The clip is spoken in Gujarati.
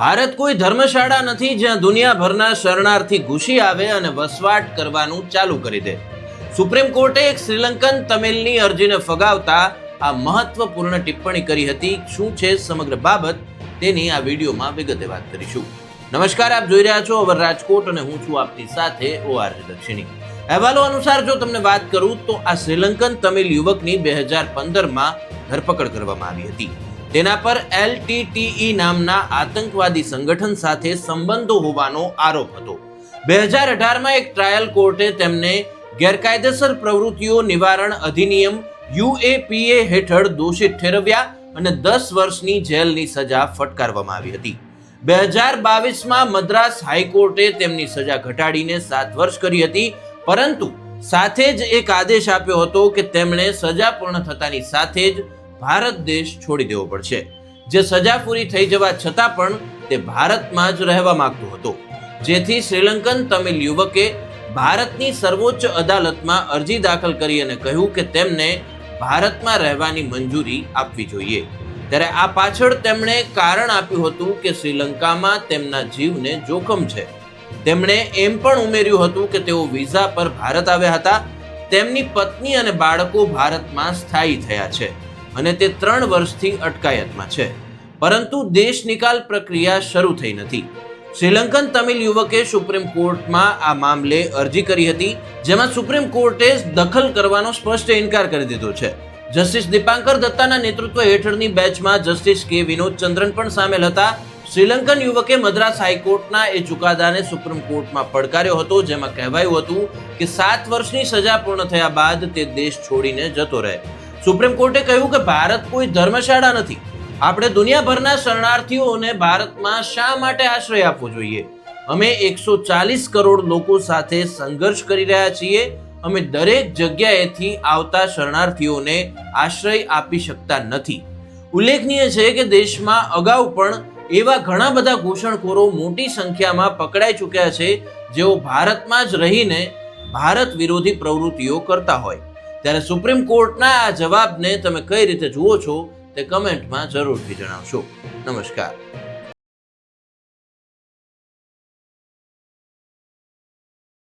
ભારત કોઈ ધર્મશાળા નથી જ્યાં દુનિયાભરના શરણાર્થી ઘૂસી આવે અને વસવાટ કરવાનું ચાલુ કરી દે. સુપ્રીમ કોર્ટે એક શ્રીલંકન તમિલની અરજીને ફગાવતા આ મહત્વપૂર્ણ ટિપ્પણી કરી હતી. શું છે સમગ્ર બાબત? તેની આ વિડીયોમાં વિગતે વાત કરીશું. નમસ્કાર, આપ જોઈ રહ્યા છો અવર રાજકોટ અને હું છું આપની સાથે ઓઆર દક્ષિણી અહેવાલો અનુસાર જો તમને વાત કરું તો આ શ્રીલંકન તમિલ યુવકની બે હજાર પંદરમાં ધરપકડ કરવામાં આવી હતી. તેના પર એલટીટીઈ નામના આતંકવાદી સંગઠન સાથે સંબંધો હોવાનો આરોપ હતો. બે હજાર અઢારમાં એક ટ્રાયલ કોર્ટે તેમને ગેરકાયદેસર પ્રવૃત્તિઓ નિવારણ અધિનિયમ યુએપીએ હેઠળ દોષિત ઠેરવ્યા અને દસ વર્ષની જેલની સજા ફટકારવામાં આવી હતી. બે હજાર બાવીસમાં મદ્રાસ હાઈકોર્ટે તેમની સજા ઘટાડીને સાત વર્ષ કરી હતી, પરંતુ સાથે જ એક આદેશ આપ્યો હતો કે તેમણે સજા પૂર્ણ થતાની સાથે જ ભારત દેશ છોડી દેવો પડશે. જે સજા પૂરી થઈ જવા છતાં પણ તે ભારતમાં જ રહેવા માંગતો હતો. જેથી શ્રીલંકન તમિલ યુવકે ભારતની સર્વોચ્ચ અદાલતમાં અરજી દાખલ કરી અને કહ્યું કે તેમને ભારતમાં રહેવાની મંજૂરી આપવી જોઈએ. ત્યારે આ પાછળ તેમણે કારણ આપ્યું હતું કે શ્રીલંકામાં તેમના જીવને જોખમ છે. તેમણે એમ પણ ઉમેર્યું હતું કે તેઓ વિઝા પર ભારત આવ્યા હતા. તેમની પત્ની અને બાળકો ભારતમાં સ્થાયી થયા છે. અને તે ત્રણ વર્ષથી અટકાયતમાં છે. પરંતુ દેશ નિકાલ પ્રક્રિયા શરૂ થઈ નથી. શ્રીલંકન તમિલ યુવકે સુપ્રીમ કોર્ટમાં આ મામલે અરજી કરી હતી, જેમાં સુપ્રીમ કોર્ટે દખલ કરવાનો સ્પષ્ટ ઇનકાર કરી દીધો છે. જસ્ટિસ દીપાંકર દત્તાના નેતૃત્વ હેઠળની બેચમાં જસ્ટિસ કે વિનોદ ચંદ્રન પણ સામેલ હતા. શ્રીલંકન યુવકે મદ્રાસ હાઈકોર્ટના એ ચુકાદાને સુપ્રીમ કોર્ટમાં પડકાર્યો હતો, જેમાં કહેવાયું હતું કે સાત વર્ષની સજા પૂર્ણ થયા બાદ તે દેશ છોડીને જતો રહે. સુપ્રીમ કોર્ટે કહ્યું કે ભારત કોઈ ધર્મશાળા નથી. આપણે દુનિયાભરના શરણાર્થીઓને ભારતમાં શા માટે આશ્રય આપવો જોઈએ? અમે એકસો ચાલીસ કરોડ લોકો સાથે સંઘર્ષ કરી રહ્યા છીએ. અમે દરેક જગ્યાએથી આવતા શરણાર્થીઓને આશ્રય આપી શકતા નથી. ઉલ્લેખનીય છે કે દેશમાં અગાઉ પણ એવા ઘણા બધા ઘૂસણખોરો મોટી સંખ્યામાં પકડાઈ ચૂક્યા છે, જેઓ ભારતમાં જ રહીને ભારત વિરોધી પ્રવૃત્તિઓ કરતા હોય. ત્યારે સુપ્રીમ કોર્ટના આ જવાબને તમે કઈ રીતે જુઓ છો તે કમેન્ટમાં જરૂરથી જણાવશો. નમસ્કાર.